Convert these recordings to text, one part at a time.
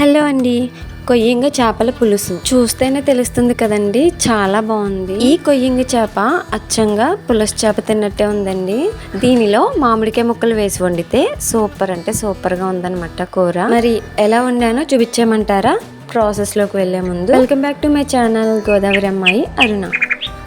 Hello అండి. కొయ్యంగ చేపల పులుసు. చూస్తేనే తెలుస్తుంది కదండి చాలా బాగుంది. ఈ కొయ్యంగ చేప అచ్చంగా పులుసు చేప తిన్నట్టే ఉందండి. దీనిలో మామిడికాయ ముక్కలు వేసి వండితే సూపర్ అంటే సూపర్గా ఉందన్నమాట కూర. మరి ఎలా వండానో చూపించామంటారా ప్రాసెస్లోకి వెళ్ళే ముందు. Welcome back to my channel Godavari అమ్మాయి అరుణ.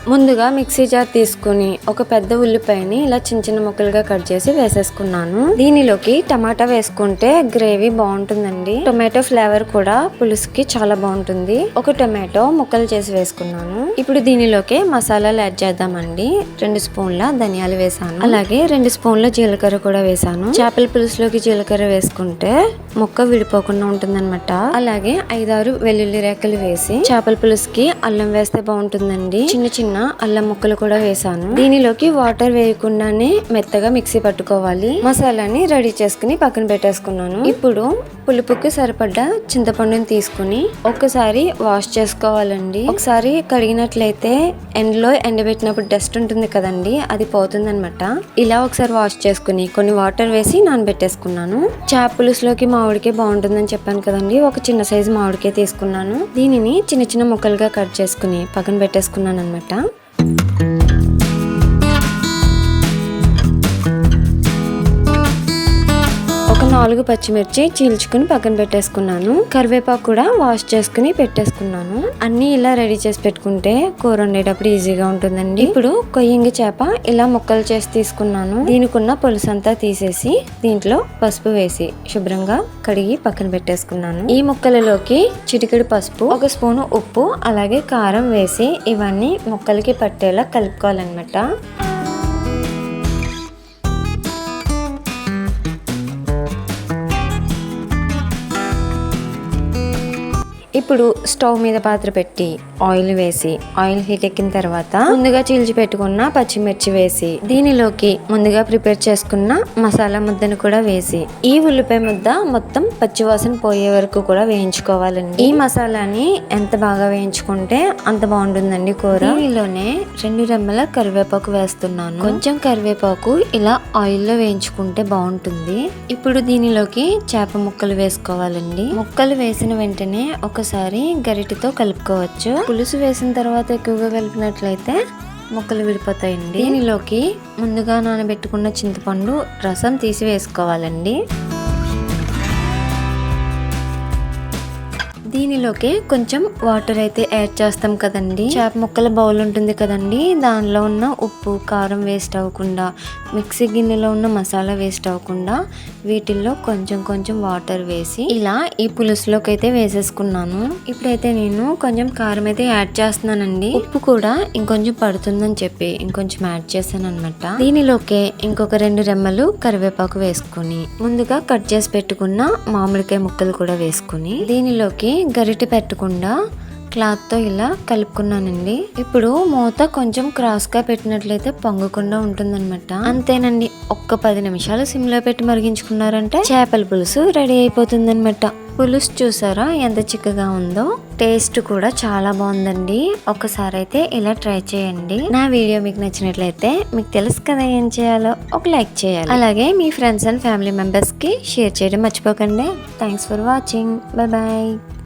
ముందుగా మిక్సీ జార్ తీసుకుని ఒక పెద్ద ఉల్లిపాయని ఇలా చిన్న చిన్న ముక్కలుగా కట్ చేసి వేసేసుకున్నాను. దీనిలోకి టమాటా వేసుకుంటే గ్రేవీ బాగుంటుందండి. టొమాటో ఫ్లేవర్ కూడా పులుసుకి చాలా బాగుంటుంది. ఒక టొమాటో ముక్కలు చేసి వేసుకున్నాను. ఇప్పుడు దీనిలోకి మసాలాలు యాడ్ చేద్దామండి. రెండు స్పూన్ల ధనియాలు వేసాను. అలాగే రెండు స్పూన్ల జీలకర్ర కూడా వేసాను. చేపల పులుసులోకి జీలకర్ర వేసుకుంటే ముక్క విడిపోకుండా ఉంటుందన్నమాట. అలాగే ఐదారు వెల్లుల్లి రేకలు వేసి చేపల పులుసుకి అల్లం వేస్తే బాగుంటుందండి. చిన్న చిన్న అల్లం ముక్కలు కూడా వేసాను. దీనిలోకి వాటర్ వేయకుండానే మెత్తగా మిక్సీ పట్టుకోవాలి. మసాలాని రెడీ చేసుకుని పక్కన పెట్టేసుకున్నాను. ఇప్పుడు పులుపుకి సరిపడ్డ చింతపండుని తీసుకుని ఒక్కసారి వాష్ చేసుకోవాలండి. ఒకసారి కడిగినట్లయితే ఎండలో ఎండబెట్టినప్పుడు డస్ట్ ఉంటుంది కదండి అది పోతుందనమాట ఇలా ఒకసారి వాష్ చేసుకుని కొన్ని వాటర్ వేసి నానబెట్టేసుకున్నాను. చేప పులుసులోకి బాగుంటుందని చెప్పాను కదండి ఒక చిన్న సైజు మామిడికే తీసుకున్నాను. దీనిని చిన్న చిన్న ముక్కలుగా కట్ చేసుకుని పక్కన పెట్టేసుకున్నాను అనమాట ఒక నాలుగు పచ్చిమిర్చి చీల్చుకుని పక్కన పెట్టేసుకున్నాను. కరివేపాకు కూడా వాష్ చేసుకుని పెట్టేసుకున్నాను. అన్ని ఇలా రెడీ చేసి పెట్టుకుంటే కూర వండేటప్పుడు ఈజీగా ఉంటుందండి. ఇప్పుడు కొయ్యంగి చేప ఇలా ముక్కలు చేసి తీసుకున్నాను. దీనికున్న పులుసు అంతా తీసేసి దీంట్లో పసుపు వేసి శుభ్రంగా కడిగి పక్కన పెట్టేసుకున్నాను. ఈ ముక్కలలోకి చిటికెడు పసుపు ఒక స్పూను ఉప్పు అలాగే కారం వేసి ఇవన్నీ ముక్కలకి పట్టేలా కలుపుకోవాలన్నమాట. ఇప్పుడు స్టవ్ మీద పాత్ర పెట్టి ఆయిల్ వేసి ఆయిల్ హీట్ ఎక్కిన తర్వాత ముందుగా చీల్చి పెట్టుకున్న పచ్చిమిర్చి వేసి దీనిలోకి ముందుగా ప్రిపేర్ చేసుకున్న మసాలా ముద్దను కూడా వేసి ఈ ఉల్లిపాయ ముద్ద మొత్తం పచ్చివాసన పోయే వరకు కూడా వేయించుకోవాలండి. ఈ మసాలాని ఎంత బాగా వేయించుకుంటే అంత బాగుంటుందండి కూర. దీనిలోనే రెండు రెమ్మల కరివేపాకు వేస్తున్నాను. కొంచెం కరివేపాకు ఇలా ఆయిల్లో వేయించుకుంటే బాగుంటుంది. ఇప్పుడు దీనిలోకి చేప ముక్కలు వేసుకోవాలండి. ముక్కలు వేసిన వెంటనే ఒక ఒకసారి గరిటెతో కలుపుకోవచ్చు. పులుసు వేసిన తర్వాత ఎక్కువగా కలిపినట్లయితే ముక్కలు విడిపోతాయండి. దీనిలోకి ముందుగా నానబెట్టుకున్న చింతపండు రసం తీసి వేసుకోవాలండి. దీనిలోకి కొంచెం వాటర్ అయితే యాడ్ చేస్తాం కదండి. చేప ముక్కల బౌల్ ఉంటుంది కదండి. దానిలో ఉన్న ఉప్పు కారం వేస్ట్ అవ్వకుండా మిక్సీ గిన్నెలో ఉన్న మసాలా వేస్ట్ అవ్వకుండా వీటిల్లో కొంచెం కొంచెం వాటర్ వేసి ఇలా ఈ పులుసులోకి అయితే వేసేసుకున్నాను. ఇప్పుడైతే నేను కొంచెం కారం అయితే యాడ్ చేస్తున్నానండి. ఉప్పు కూడా ఇంకొంచెం పడుతుందని చెప్పి ఇంకొంచెం యాడ్ చేశాను అనమాట దీనిలోకి ఇంకొక రెండు రెమ్మలు కరివేపాకు వేసుకుని ముందుగా కట్ చేసి పెట్టుకున్న మామిడికాయ ముక్కలు కూడా వేసుకుని దీనిలోకి గరిటె పెట్టకుండా క్లాత్తో ఇలా కలుపుకున్నానండి. ఇప్పుడు మూత కొంచెం క్రాస్గా పెట్టినట్లయితే పొంగకుండా ఉంటుందన్నమాట. అంతేనండి ఒక్క పది నిమిషాలు సిమ్లో పెట్టి మరిగించుకున్నారంటే చేపల పులుసు రెడీ అయిపోతుందన్నమాట. పులుసు చూసారా ఎంత చిక్కగా ఉందో? టేస్ట్ కూడా చాలా బాగుందండి. ఒకసారి అయితే ఇలా ట్రై చేయండి. నా వీడియో మీకు నచ్చినట్లయితే మీకు తెలుసు కదా ఏం చేయాలో ఒక లైక్ చేయాలి. అలాగే మీ ఫ్రెండ్స్ అండ్ ఫ్యామిలీ మెంబర్స్కి షేర్ చేయడం మర్చిపోకండి. Thanks for watching. Bye bye.